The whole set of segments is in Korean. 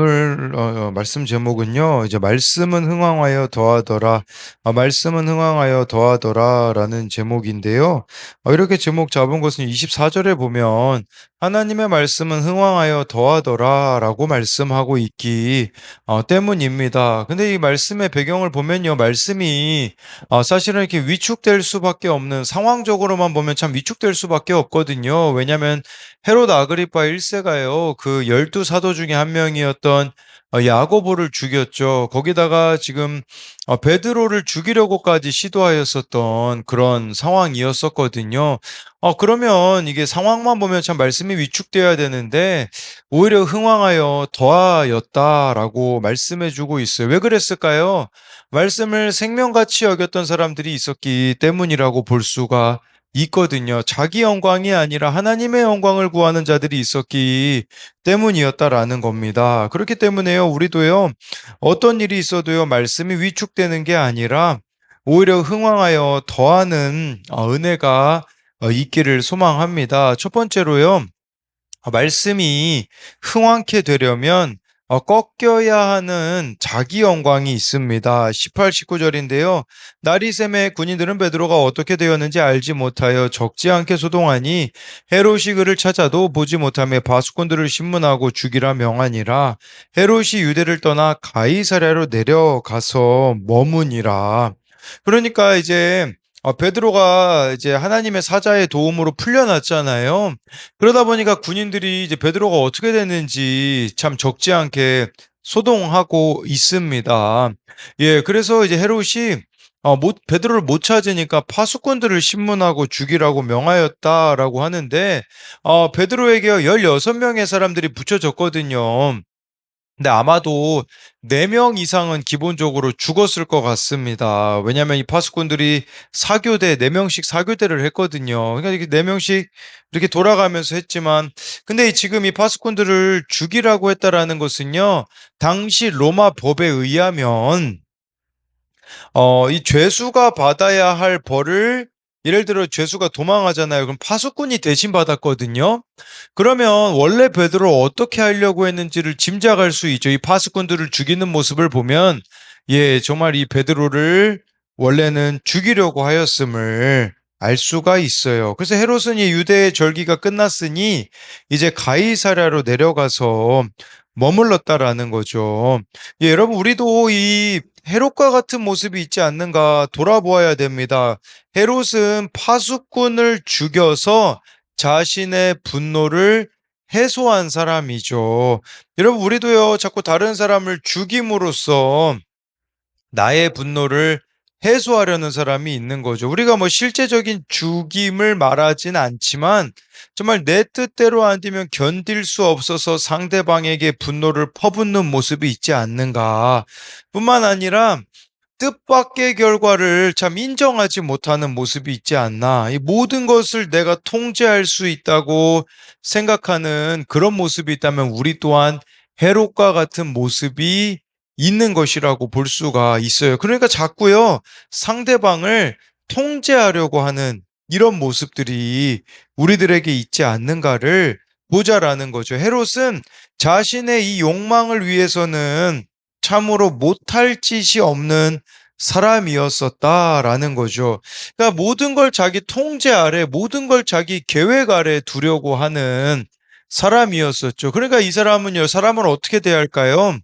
오늘 어어 말씀 제목은요. 이제 "말씀은 흥왕하여 더하더라. 아 말씀은 흥왕하여 더하더라."라는 제목인데요. 어 이렇게 제목 잡은 것은 24 절에 보면 "하나님의 말씀은 흥왕하여 더하더라."라고 말씀하고 있기 어 때문입니다. 근데 이 말씀의 배경을 보면요. 말씀이 어 사실은 이렇게 위축될 수밖에 없는 상황적으로만 보면 참 위축될 수밖에 없거든요. 왜냐하면 헤롯 아그리파 1 세가요. 그 열두 사도 중에 한 명이었던 어 야고보를 죽였죠. 거기다가 지금 어 베드로를 죽이려고까지 시도하였었던 그런 상황이었었거든요. 어 그러면 이게 상황만 보면 참 말씀이 위축되어야 되는데 오히려 "흥왕하여 더하였다."라고 말씀해 주고 있어요. 왜 그랬을까요? 말씀을 생명같이 여겼던 사람들이 있었기 때문이라고 볼 수가 있거든요. 자기 영광이 아니라 하나님의 영광을 구하는 자들이 있었기 때문이었다라는 겁니다. 그렇기 때문에요. 우리도요. 어떤 일이 있어도요. 말씀이 위축되는 게 아니라 오히려 흥왕하여 더하는 어 은혜가 어 있기를 소망합니다. 첫 번째로요. 어 말씀이 흥왕케 되려면 어 꺾여야 하는 자기 영광이 있습니다. 18, 19 절인데요. 나리샘의 군인들은 베드로가 어떻게 되었는지 알지 못하여 적지 않게 소동하니 헤롯이 그를 찾아도 보지 못하며 바수꾼들을 신문하고 죽이라 명하니라. 헤롯이 유대를 떠나 가이사랴로 내려가서 머무니라. 그러니까 이제 어 베드로가 이제 하나님의 사자의 도움으로 풀려났잖아요. 그러다 보니까 군인들이 이제 베드로가 어떻게 됐는지 참 적지 않게 소동하고 있습니다. 예 그래서 이제 헤롯이 어 못 베드로를 못 찾으니까 "파수꾼들을 신문하고 죽이라고 명하였다."라고 하는데 어 베드로에게요 16 명의 사람들이 붙여졌거든요. 근데 아마도 4명 이상은 기본적으로 죽었을 것 같습니다. 왜냐하면 이 파수꾼들이 사교대 4 명씩 사교대를 했거든요. 그러니까 이게 4 명씩 이렇게 돌아가면서 했지만 근데 이 지금 이 "파수꾼들을 죽이라고 했다."라는 것은요. 당시 로마 법에 의하면 어 이 죄수가 받아야 할 벌을 예를 들어 죄수가 도망하잖아요. 그럼 파수꾼이 대신 받았거든요. 그러면 원래 베드로를 어떻게 하려고 했는지를 짐작할 수 있죠. 이 파수꾼들을 죽이는 모습을 보면 예 정말 이 베드로를 원래는 죽이려고 하였음을 알 수가 있어요. 그래서 헤롯은 이 유대의 절기가 끝났으니 이제 가이사랴로 내려가서 머물렀다라는 거죠. 예 여러분 우리도 이 헤롯과 같은 모습이 있지 않는가 돌아보아야 됩니다. 헤롯은 파수꾼을 죽여서 자신의 분노를 해소한 사람이죠. 여러분 우리도요 자꾸 다른 사람을 죽임으로써 나의 분노를 해소하려는 사람이 있는 거죠. 우리가 뭐 실제적인 죽임을 말하진 않지만 정말 내 뜻대로 안 되면 견딜 수 없어서 상대방에게 분노를 퍼붓는 모습이 있지 않는가. 뿐만 아니라 뜻밖의 결과를 참 인정하지 못하는 모습이 있지 않나. 이 모든 것을 내가 통제할 수 있다고 생각하는 그런 모습이 있다면 우리 또한 헤롯과 같은 모습이 있는 것이라고 볼 수가 있어요. 그러니까 자꾸요 상대방을 통제하려고 하는 이런 모습들이 우리들에게 있지 않는가를 보자라는 거죠. 헤롯은 자신의 이 욕망을 위해서는 참으로 못할 짓이 없는 사람이었었다라는 거죠. 그러니까 모든 걸 자기 통제 아래 모든 걸 자기 계획 아래 두려고 하는 사람이었었죠. 그러니까 이 사람은요 사람을 어떻게 대할까요?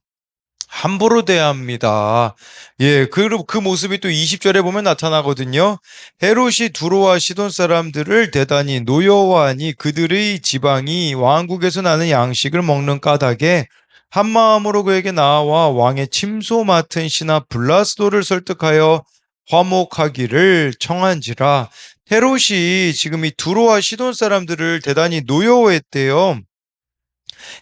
함부로 대합니다. 예 그리고 그 모습이 또 20 절에 보면 나타나거든요. 헤롯이 두로와 시돈 사람들을 대단히 노여워하니 그들의 지방이 왕국에서 나는 양식을 먹는 까닭에 한 마음으로 그에게 나아와 왕의 침소 맡은 신하 블라스도를 설득하여 화목하기를 청한지라. 헤롯이 지금 이 두로와 시돈 사람들을 대단히 노여워했대요.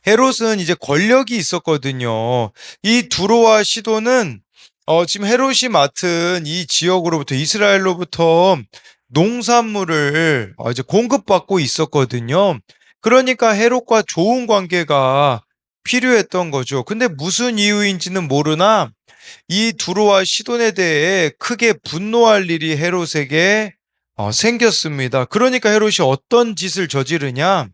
헤롯은 이제 권력이 있었거든요. 이 두로와 시돈은 어 지금 헤롯이 맡은 이 지역으로부터 이스라엘로부터 농산물을 어 이제 공급받고 있었거든요. 그러니까 헤롯과 좋은 관계가 필요했던 거죠. 근데 무슨 이유인지는 모르나 이 두로와 시돈에 대해 크게 분노할 일이 헤롯에게 어 생겼습니다. 그러니까 헤롯이 어떤 짓을 저지르냐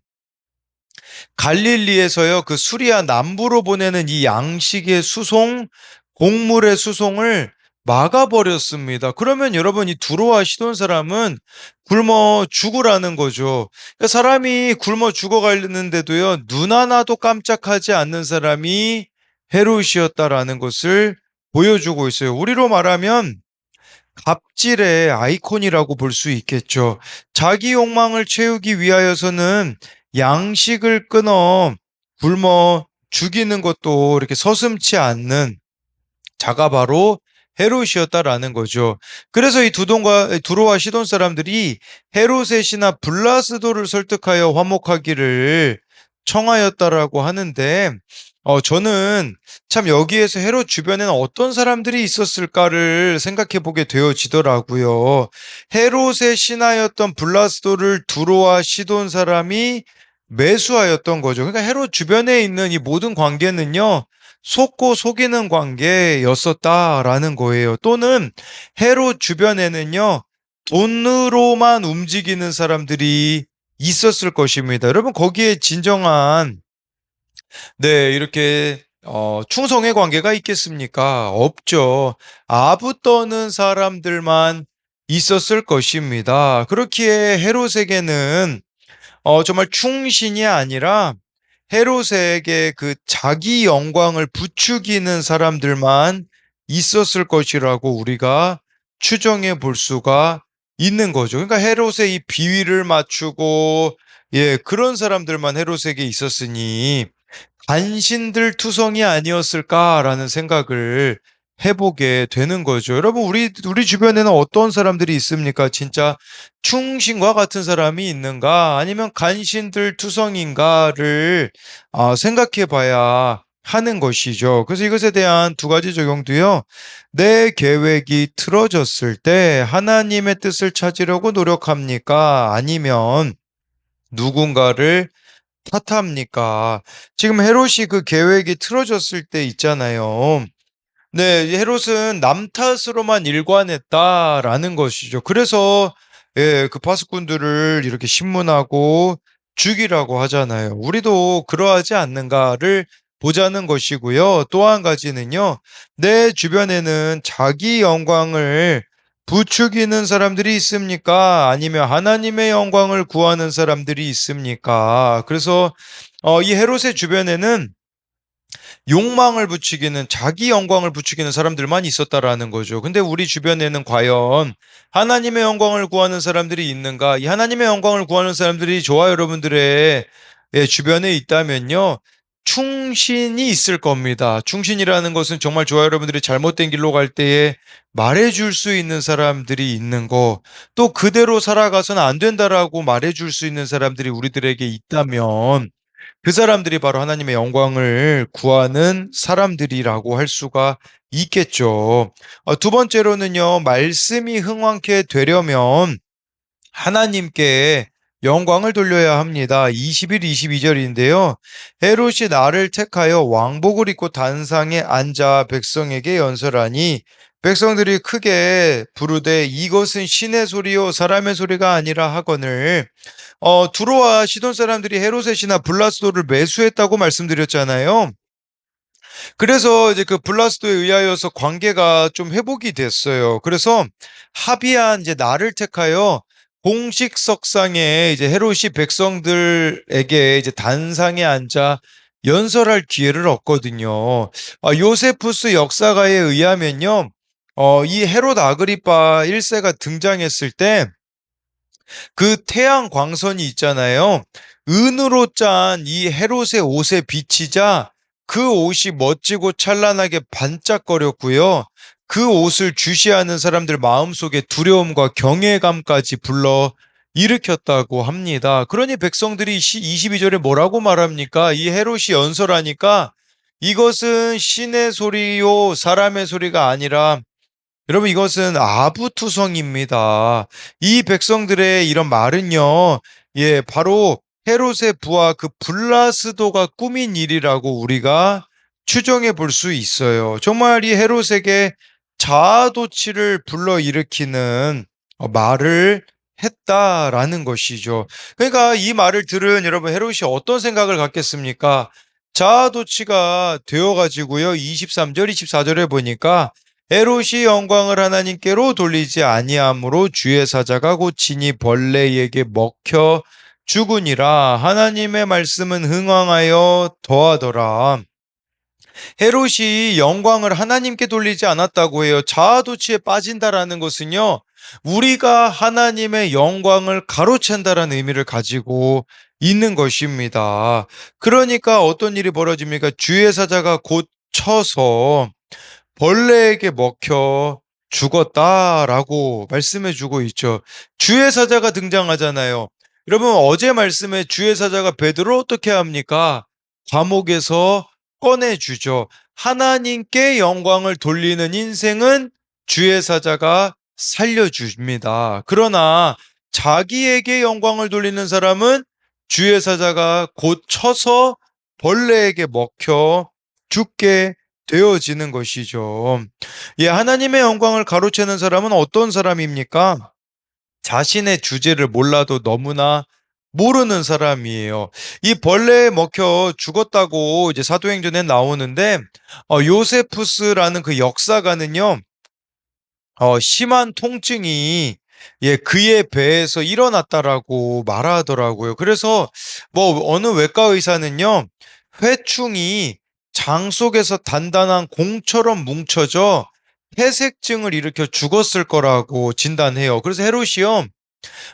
갈릴리에서요 그 수리아 남부로 보내는 이 양식의 수송 곡물의 수송을 막아버렸습니다. 그러면 여러분 이 두로와 시돈 사람은 굶어 죽으라는 거죠. 그러니까 사람이 굶어 죽어가는데도요 눈 하나도 깜짝하지 않는 사람이 헤롯이었다라는 것을 보여주고 있어요. 우리로 말하면 갑질의 아이콘이라고 볼 수 있겠죠. 자기 욕망을 채우기 위하여서는 양식을 끊어 굶어 죽이는 것도 이렇게 서슴치 않는 자가 바로 헤롯이었다라는 거죠. 그래서 이 두돈과 두로와 시돈 사람들이 헤롯의 신하 블라스도를 설득하여 화목하기를 청하였다라고 하는데 어 저는 참 여기에서 헤롯 주변에는 어떤 사람들이 있었을까를 생각해 보게 되어지더라고요. 헤롯의 신하였던 블라스도를 두로와 시돈 사람이 매수하였던 거죠. 그러니까 헤롯 주변에 있는 이 모든 관계는요. 속고 속이는 관계였었다라는 거예요. 또는 헤롯 주변에는요. 돈으로만 움직이는 사람들이 있었을 것입니다. 여러분 거기에 진정한 네, 이렇게 어, 충성의 관계가 있겠습니까? 없죠. 아부 떠는 사람들만 있었을 것입니다. 그렇기에 헤롯에게는 어, 정말 충신이 아니라 헤롯에게 그 자기 영광을 부추기는 사람들만 있었을 것이라고 우리가 추정해 볼 수가 있는 거죠. 그러니까 헤롯의 이 비위를 맞추고 예, 그런 사람들만 헤롯에게 있었으니 간신들 투성이 아니었을까라는 생각을 해보게 되는 거죠. 여러분, 우리, 우리 주변에는 어떤 사람들이 있습니까? 진짜 충신과 같은 사람이 있는가? 아니면 간신들 투성인가를 아, 생각해 봐야 하는 것이죠. 그래서 이것에 대한 두 가지 적용도요. 내 계획이 틀어졌을 때 하나님의 뜻을 찾으려고 노력합니까? 아니면 누군가를 탓합니까? 지금 헤롯이 그 계획이 틀어졌을 때 있잖아요. 네, 헤롯은 남 탓으로만 일관했다라는 것이죠. 그래서 예, 그 파수꾼들을 이렇게 신문하고 죽이라고 하잖아요. 우리도 그러하지 않는가를 보자는 것이고요. 또 한 가지는요. 내 주변에는 자기 영광을 부추기는 사람들이 있습니까? 아니면 하나님의 영광을 구하는 사람들이 있습니까? 그래서 어, 이 헤롯의 주변에는 욕망을 부추기는 자기 영광을 부추기는 사람들만 있었다라는 거죠. 근데 우리 주변에는 과연 하나님의 영광을 구하는 사람들이 있는가? 이 하나님의 영광을 구하는 사람들이 저와 여러분들의 예, 주변에 있다면요. 충신이 있을 겁니다. 충신이라는 것은 정말 저와 여러분들이 잘못된 길로 갈 때에 말해줄 수 있는 사람들이 있는 거, 또 그대로 살아가서는 안 된다라고 말해줄 수 있는 사람들이 우리들에게 있다면, 그 사람들이 바로 하나님의 영광을 구하는 사람들이라고 할 수가 있겠죠. 어, 두 번째로는요, 말씀이 흥왕케 되려면 하나님께 영광을 돌려야 합니다. 21, 22절인데요. 헤롯이 나를 택하여 왕복을 입고 단상에 앉아 백성에게 연설하니 백성들이 크게 부르되 이것은 신의 소리요 사람의 소리가 아니라 하거늘 어, 두로와 시돈 사람들이 헤롯의 신하 블라스도를 매수했다고 말씀드렸잖아요. 그래서 이제 그 블라스도에 의하여서 관계가 좀 회복이 됐어요. 그래서 합의한 이제 나를 택하여 공식 석상에 이제 헤롯이 백성들에게 이제 단상에 앉아 연설할 기회를 얻거든요. 아, 요세푸스 역사가에 의하면요, 어, 이 헤롯 아그리파 1세가 등장했을 때 그 태양 광선이 있잖아요. 은으로 짠 이 헤롯의 옷에 비치자 그 옷이 멋지고 찬란하게 반짝거렸고요. 그 옷을 주시하는 사람들 마음속에 두려움과 경외감까지 불러 일으켰다고 합니다. 그러니 백성들이 22절에 뭐라고 말합니까? 이 헤롯이 연설하니까 이것은 신의 소리요 사람의 소리가 아니라 여러분 이것은 아부투성입니다. 이 백성들의 이런 말은요. 예, 바로 헤롯의 부하 그 블라스도가 꾸민 일이라고 우리가 추정해 볼 수 있어요. 정말 이 헤롯에게 자아도취를 불러일으키는 어, 말을 했다라는 것이죠. 그러니까 이 말을 들은 여러분 헤롯이 어떤 생각을 갖겠습니까? 자아도취가 되어 가지고요. 23절 24절에 보니까 헤롯이 영광을 하나님께로 돌리지 아니함으로 주의 사자가 곧 친히 벌레에게 먹혀 죽으니라 하나님의 말씀은 흥왕하여 더하더라. 헤롯이 영광을 하나님께 돌리지 않았다고 해요. 자아도취에 빠진다라는 것은요. 우리가 하나님의 영광을 가로챈다라는 의미를 가지고 있는 것입니다. 그러니까 어떤 일이 벌어집니까? 주의 사자가 곧 쳐서 벌레에게 먹혀 죽었다라고 말씀해 주고 있죠. 주의 사자가 등장하잖아요. 여러분 어제 말씀에 주의 사자가 베드로 어떻게 합니까? 감옥에서 꺼내 주죠. 하나님께 영광을 돌리는 인생은 주의 사자가 살려줍니다. 그러나 자기에게 영광을 돌리는 사람은 주의 사자가 곧 쳐서 벌레에게 먹혀 죽게 되어지는 것이죠. 예, 하나님의 영광을 가로채는 사람은 어떤 사람입니까? 자신의 주제를 몰라도 너무나 모르는 사람이에요. 이 벌레에 먹혀 죽었다고 이제 사도행전에 나오는데 어, 요세푸스라는 그 역사가는요. 어, 심한 통증이 예, 그의 배에서 일어났다라고 말하더라고요. 그래서 뭐 어느 외과 의사는요. 회충이 장 속에서 단단한 공처럼 뭉쳐져 폐색증을 일으켜 죽었을 거라고 진단해요. 그래서 헤롯이요.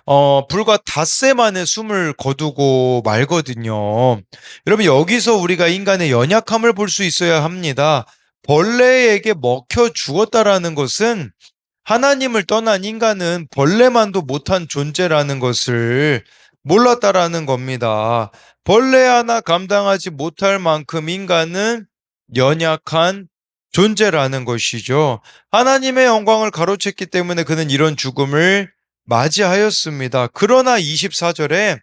어, 불과 닷새 만에 숨을 거두고 말거든요. 여러분, 여기서 우리가 인간의 연약함을 볼 수 있어야 합니다. 벌레에게 먹혀 죽었다라는 것은 하나님을 떠난 인간은 벌레만도 못한 존재라는 것을 몰랐다라는 겁니다. 벌레 하나 감당하지 못할 만큼 인간은 연약한 존재라는 것이죠. 하나님의 영광을 가로챘기 때문에 그는 이런 죽음을 맞이하였습니다. 그러나 24절에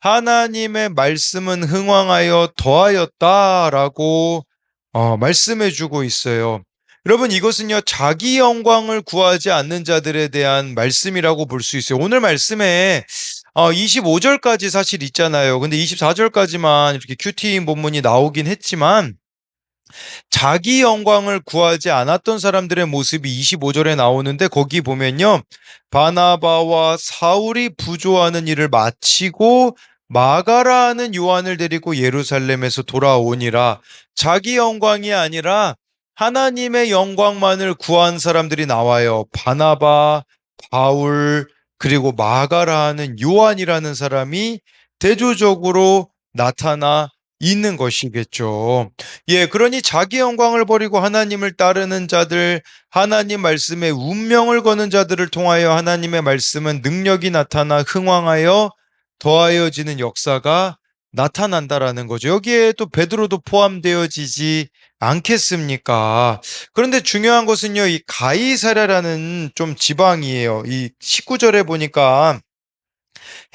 하나님의 말씀은 흥왕하여 더하였다라고 어, 말씀해 주고 있어요. 여러분 이것은요 자기 영광을 구하지 않는 자들에 대한 말씀이라고 볼 수 있어요. 오늘 말씀에 어, 25절까지 사실 있잖아요. 근데 24절까지만 이렇게 큐티인 본문이 나오긴 했지만 자기 영광을 구하지 않았던 사람들의 모습이 25절에 나오는데 거기 보면요. 바나바와 사울이 부조하는 일을 마치고 마가라는 요한을 데리고 예루살렘에서 돌아오니라. 자기 영광이 아니라 하나님의 영광만을 구한 사람들이 나와요. 바나바, 바울, 그리고 마가라는 요한이라는 사람이 대조적으로 나타나 있는 것이겠죠. 예, 그러니 자기 영광을 버리고 하나님을 따르는 자들, 하나님 말씀에 운명을 거는 자들을 통하여 하나님의 말씀은 능력이 나타나 흥왕하여 더하여지는 역사가 나타난다라는 거죠. 여기에 또 베드로도 포함되어지지 않겠습니까? 그런데 중요한 것은요, 이 가이사랴라는 좀 지방이에요. 이 19절에 보니까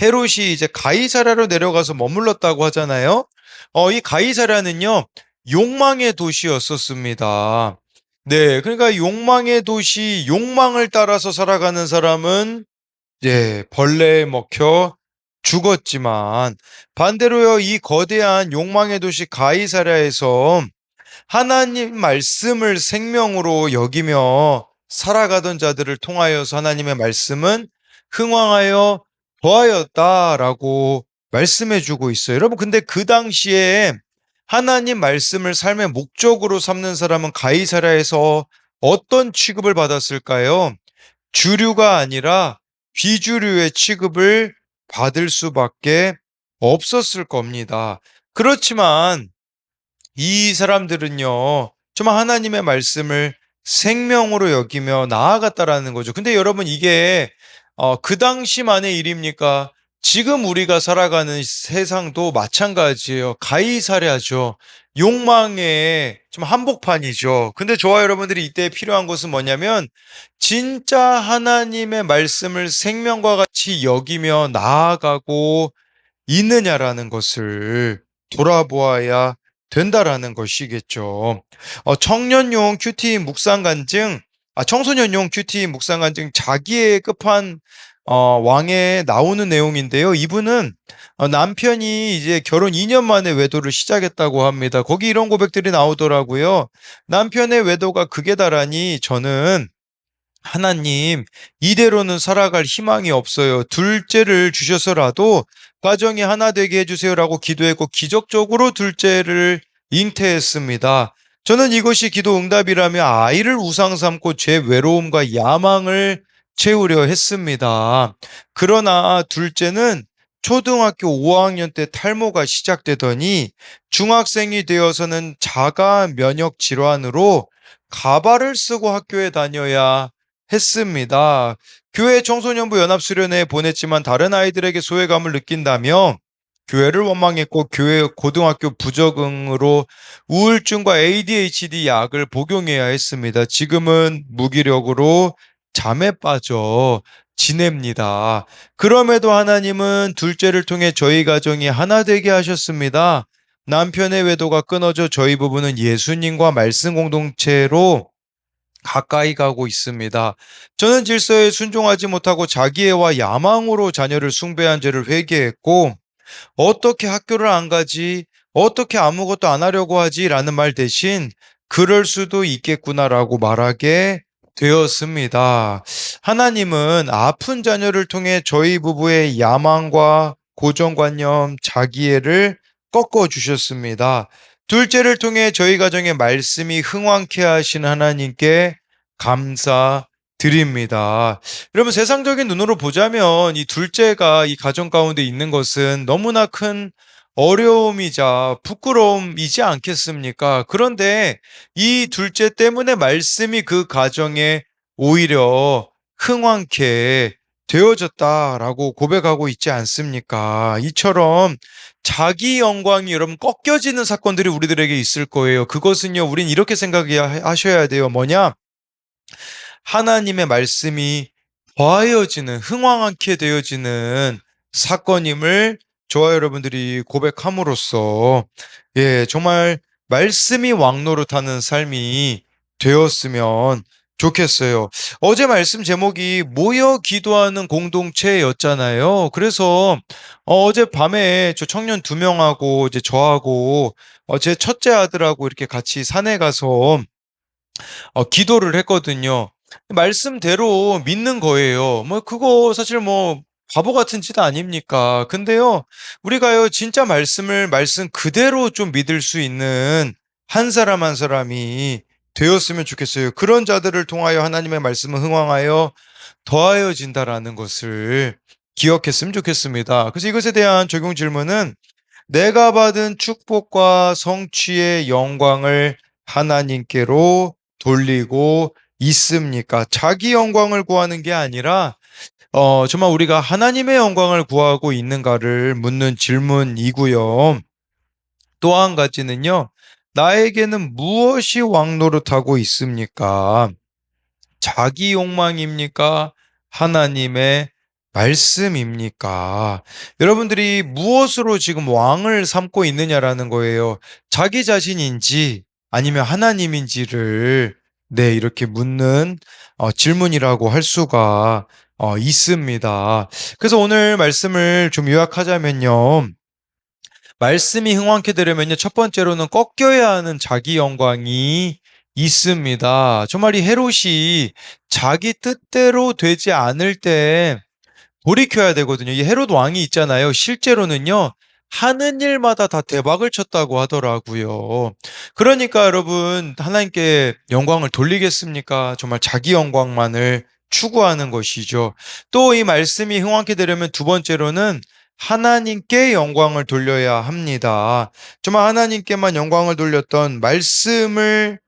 헤롯이 이제 가이사랴로 내려가서 머물렀다고 하잖아요. 어, 이 가이사랴는요, 욕망의 도시였었습니다. 네, 그러니까 욕망의 도시, 욕망을 따라서 살아가는 사람은 예, 벌레에 먹혀 죽었지만 반대로요, 이 거대한 욕망의 도시 가이사랴에서 하나님 말씀을 생명으로 여기며 살아가던 자들을 통하여서 하나님의 말씀은 흥왕하여 더하였다라고 말씀해 주고 있어요. 여러분, 근데 그 당시에 하나님 말씀을 삶의 목적으로 삼는 사람은 가이사라에서 어떤 취급을 받았을까요? 주류가 아니라 비주류의 취급을 받을 수밖에 없었을 겁니다. 그렇지만 이 사람들은요, 정말 하나님의 말씀을 생명으로 여기며 나아갔다라는 거죠. 근데 여러분 이게 어, 그 당시만의 일입니까? 지금 우리가 살아가는 세상도 마찬가지예요. 가이사랴죠. 욕망의 좀 한복판이죠. 근데 저와 여러분들이 이때 필요한 것은 뭐냐면 진짜 하나님의 말씀을 생명과 같이 여기며 나아가고 있느냐라는 것을 돌아보아야 된다라는 것이겠죠. 어, 청년용 큐티 묵상 간증, 아, 청소년용 큐티 묵상 간증 자기의 끝판 어, 왕에 나오는 내용인데요. 이분은 어, 남편이 이제 결혼 2년 만에 외도를 시작했다고 합니다. 거기 이런 고백들이 나오더라고요. 남편의 외도가 극에 달하니 저는 하나님, 이대로는 살아갈 희망이 없어요. 둘째를 주셔서라도 가정이 하나 되게 해주세요라고 기도했고, 기적적으로 둘째를 잉태했습니다. 저는 이것이 기도 응답이라며 아이를 우상 삼고 제 외로움과 야망을 채우려 했습니다. 그러나 둘째는 초등학교 5학년 때 탈모가 시작되더니 중학생이 되어서는 자가 면역 질환으로 가발을 쓰고 학교에 다녀야 했습니다. 교회 청소년부 연합수련회에 보냈지만 다른 아이들에게 소외감을 느낀다며 교회를 원망했고 교회 고등학교 부적응으로 우울증과 ADHD 약을 복용해야 했습니다. 지금은 무기력으로 잠에 빠져 지냅니다. 그럼에도 하나님은 둘째를 통해 저희 가정이 하나 되게 하셨습니다. 남편의 외도가 끊어져 저희 부부는 예수님과 말씀 공동체로 가까이 가고 있습니다. 저는 질서에 순종하지 못하고 자기애와 야망으로 자녀를 숭배한 죄를 회개했고 어떻게 학교를 안 가지? 어떻게 아무것도 안 하려고 하지? 라는 말 대신 그럴 수도 있겠구나라고 말하게 되었습니다. 하나님은 아픈 자녀를 통해 저희 부부의 야망과 고정관념, 자기애를 꺾어 주셨습니다. 둘째를 통해 저희 가정의 말씀이 흥왕케 하신 하나님께 감사 드립니다. 여러분 세상적인 눈으로 보자면 이 둘째가 이 가정 가운데 있는 것은 너무나 큰 어려움이자 부끄러움이지 않겠습니까? 그런데 이 둘째 때문에 말씀이 그 가정에 오히려 흥왕케 되어졌다라고 고백하고 있지 않습니까? 이처럼 자기 영광이 여러분 꺾여지는 사건들이 우리들에게 있을 거예요. 그것은요, 우린 이렇게 생각하셔야 돼요. 뭐냐? 하나님의 말씀이 더하여지는, 흥왕하게 되어지는 사건임을 저와 여러분들이 고백함으로써, 예, 정말 말씀이 왕노릇하는 삶이 되었으면 좋겠어요. 어제 말씀 제목이 모여 기도하는 공동체였잖아요. 그래서 어, 제 밤에 저 청년 두 명하고 이제 저하고 어, 제 첫째 아들하고 이렇게 같이 산에 가서 어, 기도를 했거든요. 말씀대로 믿는 거예요. 뭐 그거 사실 뭐 바보 같은 짓 아닙니까? 근데요, 우리가요, 진짜 말씀을 말씀 그대로 좀 믿을 수 있는 한 사람 한 사람이 되었으면 좋겠어요. 그런 자들을 통하여 하나님의 말씀을 흥왕하여 더하여진다라는 것을 기억했으면 좋겠습니다. 그래서 이것에 대한 적용 질문은 내가 받은 축복과 성취의 영광을 하나님께로 돌리고 있습니까? 자기 영광을 구하는 게 아니라 어, 정말 우리가 하나님의 영광을 구하고 있는가를 묻는 질문이고요. 또 한 가지는요. 나에게는 무엇이 왕노릇하고 있습니까? 자기 욕망입니까? 하나님의 말씀입니까? 여러분들이 무엇으로 지금 왕을 삼고 있느냐라는 거예요. 자기 자신인지 아니면 하나님인지를 네, 이렇게 묻는 어, 질문이라고 할 수가 어, 있습니다. 그래서 오늘 말씀을 좀 요약하자면요. 말씀이 흥왕케 되려면요. 첫 번째로는 꺾여야 하는 자기 영광이 있습니다. 정말 이 헤롯이 자기 뜻대로 되지 않을 때 돌이켜야 되거든요. 이 헤롯 왕이 있잖아요. 실제로는요. 하는 일마다 다 대박을 쳤다고 하더라고요. 그러니까 여러분 하나님께 영광을 돌리겠습니까? 정말 자기 영광만을 추구하는 것이죠. 또 이 말씀이 흥왕케 되려면 두 번째로는 하나님께 영광을 돌려야 합니다. 정말 하나님께만 영광을 돌렸던 말씀을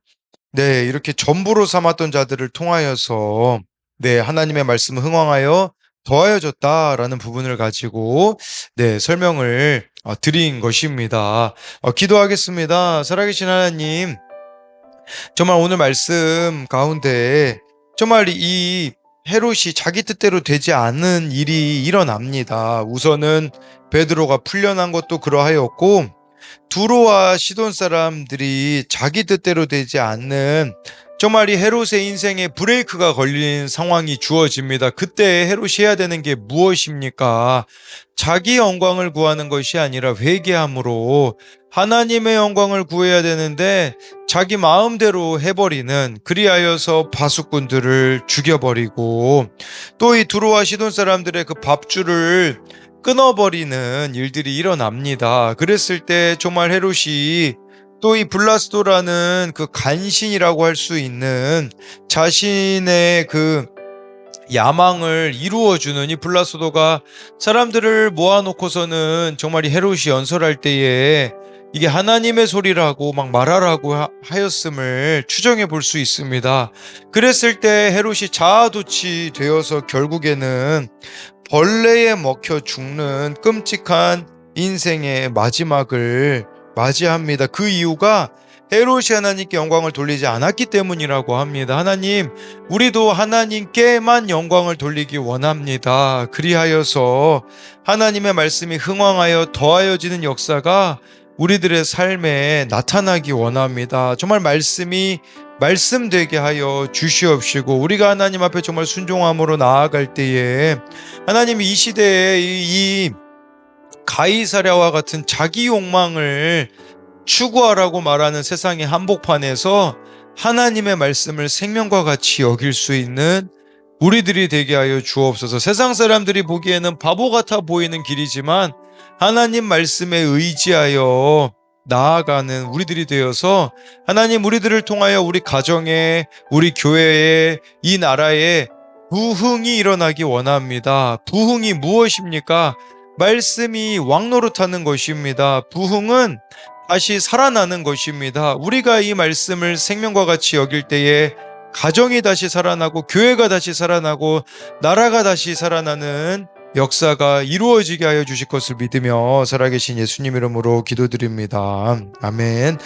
네, 이렇게 전부로 삼았던 자들을 통하여서 네, 하나님의 말씀을 흥왕하여 더하여졌다라는 부분을 가지고 네, 설명을 어, 드린 것입니다. 어, 기도하겠습니다. 살아계신 하나님, 정말 오늘 말씀 가운데 정말 이 헤롯이 자기 뜻대로 되지 않은 일이 일어납니다. 우선은 베드로가 풀려난 것도 그러하였고 두로와 시돈 사람들이 자기 뜻대로 되지 않는 정말 이 헤롯의 인생에 브레이크가 걸린 상황이 주어집니다. 그때 헤롯이 해야 되는 게 무엇입니까? 자기 영광을 구하는 것이 아니라 회개함으로 하나님의 영광을 구해야 되는데 자기 마음대로 해버리는 그리하여서 바수꾼들을 죽여버리고 또 이 두로와 시돈 사람들의 그 밥줄을 끊어버리는 일들이 일어납니다. 그랬을 때 정말 헤롯이 또 이 블라스도라는 그 간신이라고 할 수 있는 자신의 그 야망을 이루어주는 이 블라스도가 사람들을 모아놓고서는 정말 이 헤롯이 연설할 때에 이게 하나님의 소리라고 막 말하라고 하- 하였음을 추정해 볼 수 있습니다. 그랬을 때 헤롯이 자아도취 되어서 결국에는 벌레에 먹혀 죽는 끔찍한 인생의 마지막을 맞이합니다. 그 이유가 헤롯이 하나님께 영광을 돌리지 않았기 때문이라고 합니다. 하나님, 우리도 하나님께만 영광을 돌리기 원합니다. 그리하여서 하나님의 말씀이 흥왕하여 더하여지는 역사가 우리들의 삶에 나타나기 원합니다. 정말 말씀이 말씀되게 하여 주시옵시고 우리가 하나님 앞에 정말 순종함으로 나아갈 때에 하나님 이 시대에 이, 이 가이사랴와 같은 자기 욕망을 추구하라고 말하는 세상의 한복판에서 하나님의 말씀을 생명과 같이 여길 수 있는 우리들이 되게 하여 주옵소서. 세상 사람들이 보기에는 바보 같아 보이는 길이지만 하나님 말씀에 의지하여 나아가는 우리들이 되어서 하나님 우리들을 통하여 우리 가정에 우리 교회에 이 나라에 부흥이 일어나기 원합니다. 부흥이 무엇입니까? 말씀이 왕노릇하는 것입니다. 부흥은 다시 살아나는 것입니다. 우리가 이 말씀을 생명과 같이 여길 때에 가정이 다시 살아나고 교회가 다시 살아나고 나라가 다시 살아나는 역사가 이루어지게 하여 주실 것을 믿으며 살아계신 예수님 이름으로 기도드립니다. 아멘.